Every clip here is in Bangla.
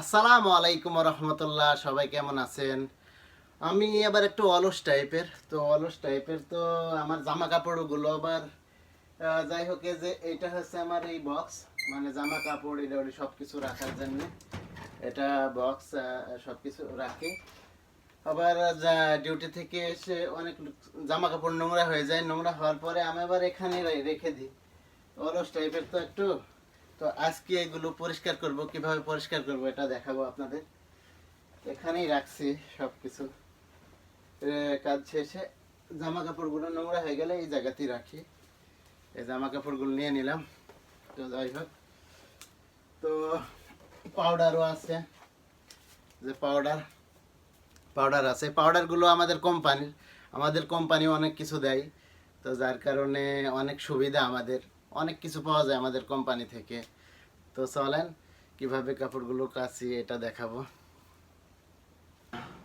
আসসালামু আলাইকুম রহমতুল্লাহ সবাই কেমন আছেন? আমি আবার একটু অলস টাইপের, তো অলস টাইপের তো আমার জামা কাপড়গুলো আবার যাই হোক যে এটা হচ্ছে আমার এই বক্স মানে জামা কাপড় এটা সব কিছু রাখার জন্য। এটা বক্স সব কিছু রাখে। আবার ডিউটি থেকে এসে অনেক জামা কাপড় নোংরা হয়ে যায়, নোংরা হওয়ার পরে আমি আবার এখানে রেখে দিই। অলস টাইপের তো একটু তো আজকে এগুলো পরিষ্কার করব, কীভাবে পরিষ্কার করব এটা দেখাবো আপনাদের। এখানেই রাখছি সব কিছু কাজ শেষে জামা কাপড়গুলো নোংরা হয়ে গেলে এই জায়গাতেই রাখি। এই জামা কাপড়গুলো নিয়ে নিলাম। তো যাই হোক। তো পাউডারও আছে। যে পাউডার পাউডার আছে। পাউডারগুলো আমাদের কোম্পানির আমাদের কোম্পানি অনেক কিছু দেয়। তো যার কারণে অনেক সুবিধা আমাদের। অনেক কিছু পাওয়া যায় আমাদের কোম্পানি থেকে। তো চলেন কীভাবে কাপড়গুলো কাছি এটা দেখাবো।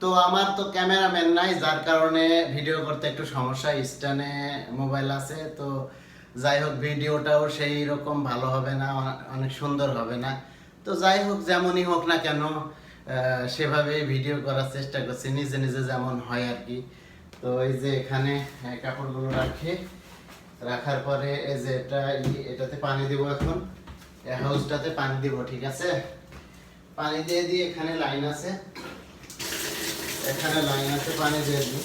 তো আমার তো ক্যামেরাম্যান নাই যার কারণে ভিডিও করতে একটু সমস্যা স্ট্যান্ডে মোবাইল আছে তো যাই হোক ভিডিওটাও সেই রকম ভালো হবে না অনেক সুন্দর হবে না। তো যাই হোক যেমনই হোক না কেন আহ, সেভাবেই ভিডিও করার চেষ্টা করছি নিজে নিজে যেমন হয় আর কি। তো এই যে এখানে কাপড়গুলো রাখি রাখার পরে এই যে এটা এটাতে পানি দিব এখন। হাউসটাতে পানি দিব, ঠিক আছে? পানি দিয়ে দিয়ে এখানে লাইন আছে। এখানে লাইন আছে, পানি দিয়ে দিই।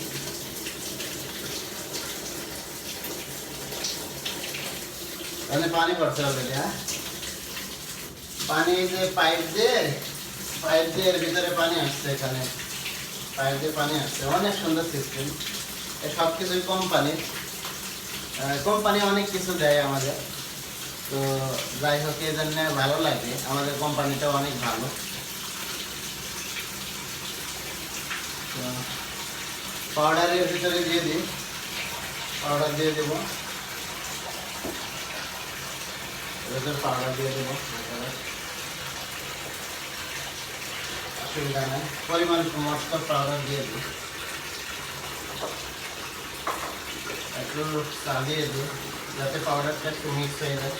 তাহলে পানি পড়ছে অলরেডি হ্যাঁ? পানি যে পাইপ দিয়ে পাইপ দিয়ে এর ভিতরে পানি আসছে এখানে। পাইপ দিয়ে পানি আসছে। অনেক সুন্দর সিস্টেম সব কিছুই কোম্পানির কোম্পানি অনেক কিছু দেয় আমাদের। তো যাই হোক, এই জন্য ভালো লাগে। আমাদের কোম্পানিটা অনেক ভালো। তো পাউডারের ভিতরে দিয়ে দিই। পাউডার দিয়ে দেবো। এর পাউডার দিয়ে দেবো। একেবারে। অসুবিধা নেই। পরিমাণ মতো পাউডার দিয়ে দিই। একটু চালিয়ে দিই যাতে পাউডারটা একটু মিক্স হয়ে যায়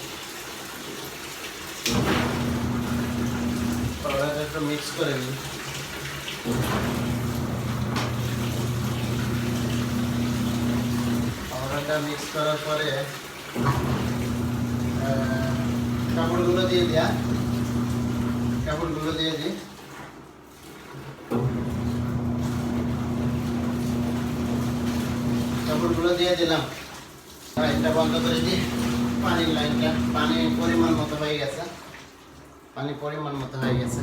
পাউডারটা একটু মিক্স করে দিই পাউডারটা মিক্স করার পরে আহ, কাপড়গুলো দিয়ে দেয়া কাপড়গুলো দিয়ে দিই কাপড়গুলো দিয়ে দিলাম। লাইনটা বন্ধ করে দিই। পানির লাইনটা পানি পরিমাণ মতো হয়ে গেছে। পানি পরিমাণ মতো হয়ে গেছে।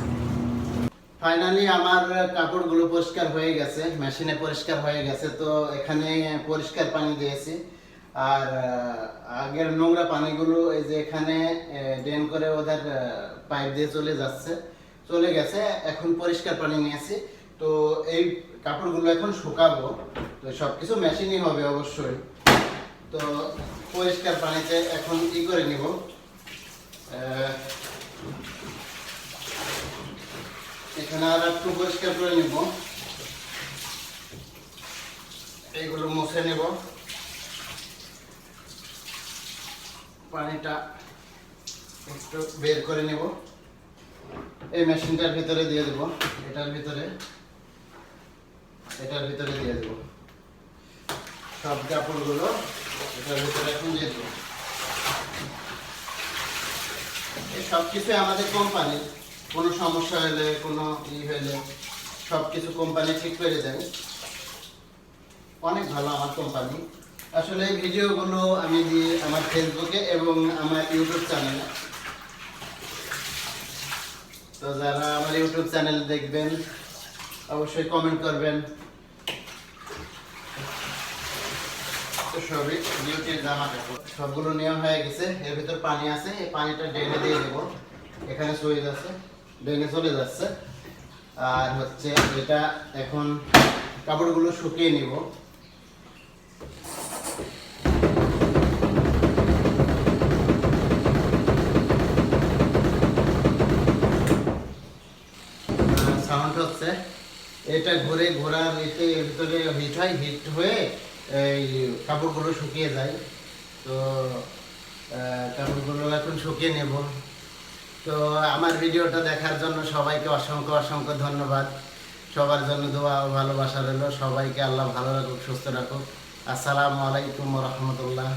ফাইনালি আমার কাপড়গুলো পরিষ্কার হয়ে গেছে, মেশিনে পরিষ্কার হয়ে গেছে। তো এখানে পরিষ্কার পানি দিয়েছি। আর আগের নোংরা পানিগুলো এই যে এখানে ড্রেন করে ওদের পাইপ দিয়ে চলে যাচ্ছে, চলে গেছে। এখন পরিষ্কার পানি নিয়েছি। তো এই কাপড়গুলো এখন শুকাবো। তো সব কিছু মেশিনই হবে অবশ্যই। তো পরিষ্কার পানিতে এখন ই করে নিব। এখানে আর একটু পরিষ্কার করে নিব। এইগুলো মুছে নেব। পানিটা একটু বের করে নেব। এই মেশিনটার ভিতরে দিয়ে দেব। এটার ভিতরে। এটার ভিতরে দিয়ে দেব। সব কাপড়গুলো এটার ভিতরে এখন দিয়ে দেবো। সব কিছু আমাদের কোম্পানির কোনো সমস্যা হলে, কোনো ই হলে, সব কিছু কোম্পানি ঠিক করে দেয়। অনেক ভালো আমার কোম্পানি আসলে এই ভিডিওগুলো আমি দিই আমার ফেসবুকে এবং আমার ইউটিউব চ্যানেলে তো যারা আমার ইউটিউব চ্যানেল দেখবেন অবশ্যই কমেন্ট করবেন। সবই ডিউটির জামা কাপড়। সবগুলো নিয়ম হয়ে গেছে, এর ভিতর পানি আছে, এই পানিটা ডেনে দিয়ে দেবো। এখানে সুইচ আছে ডেনে চলে যাচ্ছে। আর হচ্ছে এটা এখন কাপড়গুলো শুকিয়ে নিব। এটা ঘুরে এতে এর ভিতরে হিট হয় হিট হয়ে এই কাপড়গুলো শুকিয়ে যায়। তো কাপড়গুলো এখন শুকিয়ে নেব। তো, আমার ভিডিওটা দেখার জন্য সবাইকে অসংখ্য অসংখ্য ধন্যবাদ। সবার জন্য দোয়া ভালোবাসা রইল। সবাইকে আল্লাহ ভালো রাখুক, সুস্থ রাখুক। আসসালামু আলাইকুম রহমতুল্লাহ।